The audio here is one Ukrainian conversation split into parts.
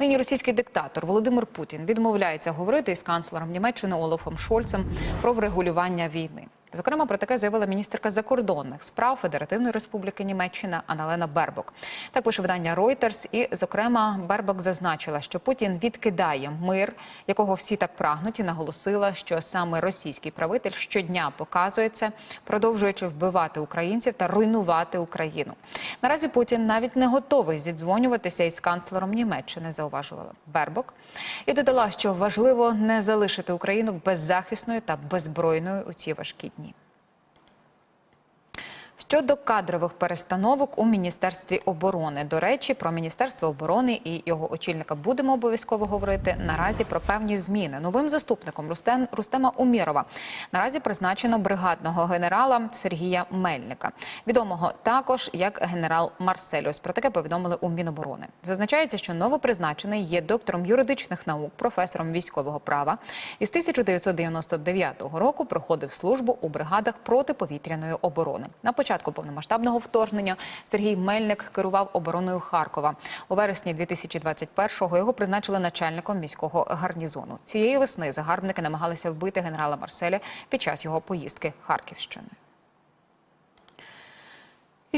Нині російський диктатор Володимир Путін відмовляється говорити із канцлером Німеччини Олафом Шольцем про врегулювання війни. Зокрема, про таке заявила міністерка закордонних справ Федеративної Республіки Німеччина Аналена Бербок. Так пише видання Reuters. І, зокрема, Бербок зазначила, що Путін відкидає мир, якого всі так прагнуть, і наголосила, що саме російський правитель щодня показує це, продовжуючи вбивати українців та руйнувати Україну. Наразі Путін навіть не готовий зідзвонюватися із канцлером Німеччини, зауважувала Бербок, і додала, що важливо не залишити Україну беззахисною та беззбройною у ці важкі. Щодо кадрових перестановок у міністерстві оборони, до речі, про міністерство оборони і його очільника будемо обов'язково говорити. Наразі про певні зміни. Новим заступником Рустем Рустема Умірова наразі призначено бригадного генерала Сергія Мельника, відомого також як генерал Марселюс. Про таке повідомили у Міноборони. Зазначається, що новопризначений є доктором юридичних наук, професором військового права. І з 1999 року проходив службу у бригадах протиповітряної оборони. На початку повномасштабного вторгнення Сергій Мельник керував обороною Харкова. У вересні 2021-го його призначили начальником міського гарнізону. Цієї весни загарбники намагалися вбити генерала Марселя під час його поїздки Харківщиною.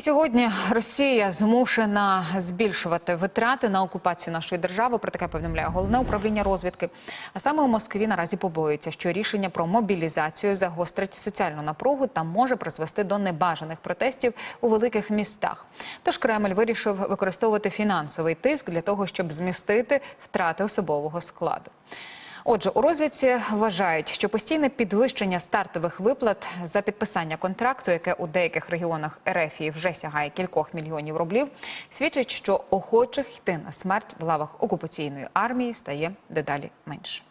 Сьогодні Росія змушена збільшувати витрати на окупацію нашої держави. Про таке повідомляє головне управління розвідки. А саме у Москві наразі побоюється, що рішення про мобілізацію загострить соціальну напругу та може призвести до небажаних протестів у великих містах. Тож Кремль вирішив використовувати фінансовий тиск для того, щоб змістити втрати особового складу. Отже, у розвідці вважають, що постійне підвищення стартових виплат за підписання контракту, яке у деяких регіонах Ерефії вже сягає кількох мільйонів рублів, свідчить, що охочих йти на смерть в лавах окупаційної армії стає дедалі менше.